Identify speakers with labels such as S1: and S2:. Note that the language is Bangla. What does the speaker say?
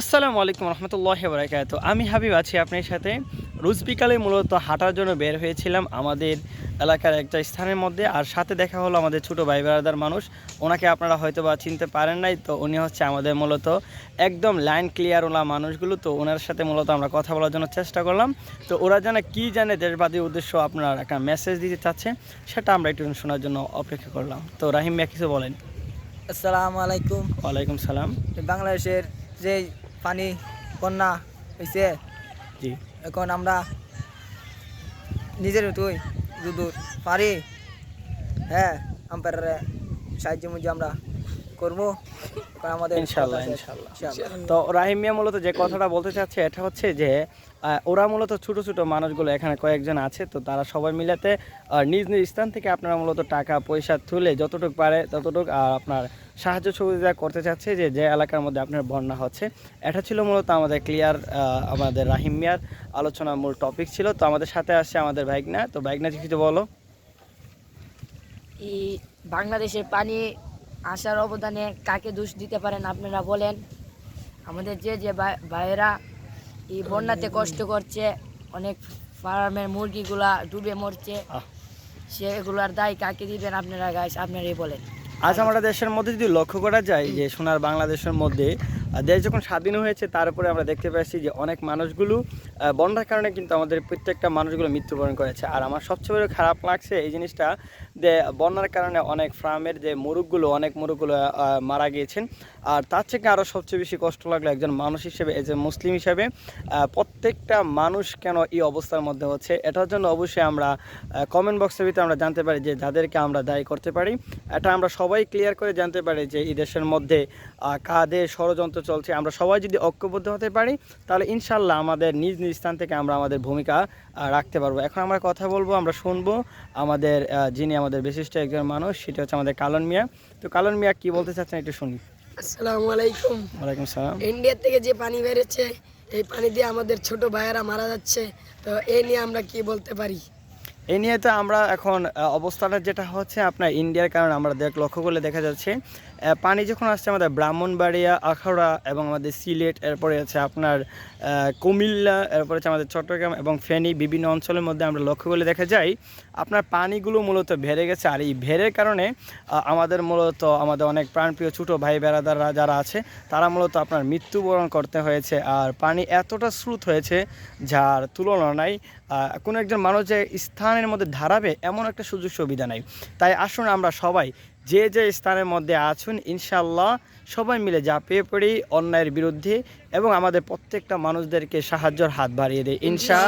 S1: আসসালামু আলাইকুম রহমতুল্লাহ বরাকাত আমি হাবিব আছি আপনার সাথে। রোজ বিকালে মূলত হাঁটার জন্য বের হয়েছিলাম আমাদের এলাকার একটা স্থানের মধ্যে। আর সাথে দেখা হলো আমাদের ছোট ভাই বেড়াদার মানুষ। ওনাকে আপনারা হয়তো বা চিনতে পারেন নাই, তো উনি হচ্ছে আমাদের মূলত একদম লাইন ক্লিয়ার ওলা মানুষগুলো। তো ওনার সাথে মূলত আমরা কথা বলার জন্য চেষ্টা করলাম। তো ওরা যেন কী জানে দেশবাদীর উদ্দেশ্য আপনার একটা মেসেজ দিতে চাচ্ছে, সেটা আমরা একটু শোনার জন্য অপেক্ষা করলাম। তো রাহিম মিয়া কিছু বলেন।
S2: আসসালামু আলাইকুম।
S1: ওয়ালাইকুম সালাম।
S2: বাংলাদেশের যে পানি বন্যা হয়েছে
S1: জি।
S2: এখন আমরা নিজের তুই দুদূর পারি হ্যাঁ আম্পায়ারের সাহায্য মধ্যে আমরা করব আমাদের
S1: ইনশাল্লাহ ইনশাল্লাহ। তো রাহিম মিয়া মূলত যে কথাটা বলতে চাচ্ছে এটা হচ্ছে যে ওরা মূলত ছোট ছোট মানুষগুলো এখানে কয়েকজন আছে তো তারা সবাই মিলাতে নিজ নিজ স্থান থেকে আপনারা মূলত টাকা পয়সা তুলে যতটুকু পারে ততটুকু আর আপনার সাহায্য সুবিধা করতে চাচ্ছে যে যে এলাকার মধ্যে আপনার বন্যা হচ্ছে। এটা ছিল মূলত আমাদের ক্লিয়ার আমাদের রাহিম মিয়ার আলোচনার মূল টপিক ছিল। তো আমাদের সাথে আসছে আমাদের বাইকনা তো বাইকনা কিছু বলো।
S3: এই বাংলাদেশের পানি আসার অবদানে কাকে দোষ দিতে পারেন আপনারা বলেন। আমাদের যে যে ভাইয়েরা এই বন্যাতে কষ্ট করছে অনেক ফার্মের মুরগিগুলা ডুবে মরছে। সেগুলার দায় কাকে দিবেন আপনারা গাছ আপনারাই বলেন।
S1: আজ আমরা দেশের মধ্যে যদি লক্ষ্য করা যায় যে সোনার বাংলাদেশের মধ্যে দেশ যখন স্বাধীন হয়েছে তারপরে আমরা দেখতে পাচ্ছি যে অনেক মানুষগুলো বন্যার কারণে কিন্তু আমাদের প্রত্যেকটা মানুষগুলো মৃত্যুবরণ করেছে। আর আমার সবচেয়ে বড় খারাপ লাগছে এই জিনিসটা যে বন্যার কারণে অনেক ফার্মের যে মুরগগুলো, অনেক মুরগগুলো মারা গিয়েছেন। আর তার থেকে আরও সবচেয়ে বেশি কষ্ট লাগল একজন মানুষ হিসেবে এজ এ মুসলিম হিসেবে। প্রত্যেকটা মানুষ কেন এই অবস্থার মধ্যে হচ্ছে, এটার জন্য অবশ্যই আমরা কমেন্ট বক্সের ভিতরে আমরা জানতে পারি যে যাদেরকে আমরা দায়ী করতে পারি। এটা আমরা সবাই ক্লিয়ার করে জানতে পারি যে এই দেশের মধ্যে কাদের ষড়যন্ত্র চলছে। আমরা সবাই যদি ঐক্যবদ্ধ হতে পারি তাহলে ইনশাল্লাহ আমাদের নিজ নিজ স্থান থেকে আমরা আমাদের ভূমিকা রাখতে পারব। এখন আমরা কথা বলব আমরা শুনব আমাদের যিনি আমাদের বিশিষ্ট একজন মানুষ সেটা হচ্ছে আমাদের কালন মিয়া। তো কালন মিয়া কি বলতে চাচ্ছেন একটু শুনি।
S4: আসসালামু আলাইকুম।
S1: ওয়ালাইকুম সালাম।
S4: ইন্ডিয়া থেকে যে পানি বেরোচ্ছে এই পানি দিয়ে আমাদের ছোট ভাইয়েরা মারা যাচ্ছে তো এ নিয়ে আমরা কি বলতে পারি?
S1: এই নিয়ে তো আমরা এখন অবস্থাটা যেটা হচ্ছে আপনার ইন্ডিয়ার কারণে আমরা দেখ, লক্ষ্য করলে দেখা যাচ্ছে পানি যখন আসছে আমাদের ব্রাহ্মণবাড়িয়া, আখাউড়া এবং আমাদের সিলেট, এরপরে আছে আপনার কুমিল্লা, এরপরে আছে আমাদের চট্টগ্রাম এবং ফেনী বিভিন্ন অঞ্চলের মধ্যে আমরা লক্ষ্য করলে দেখা যায়, আপনার পানিগুলো মূলত ভেড়ে গেছে। আর এই ভেড়ের কারণে আমাদের মূলত আমাদের অনেক প্রাণপ্রিয় ছোটো ভাই বেড়াদাররা যারা আছে, তারা মূলত আপনার মৃত্যুবরণ করতে হয়েছে। আর পানি এতটা স্রোত হয়েছে, যার তুলনা নাই। কোনো একজন মানুষ যে স্থানের মধ্যে ধারাবে এমন একটা সুযোগ সুবিধা নাই। তাই আসুন আমরা সবাই যে যে স্থানের মধ্যে আছেন ইনশাল্লাহ সবাই মিলে ঝাঁপিয়ে পড়ি অন্যায়ের বিরুদ্ধে এবং আমাদের প্রত্যেকটা মানুষদেরকে সাহায্যের হাত বাড়িয়ে দেয় ইনশা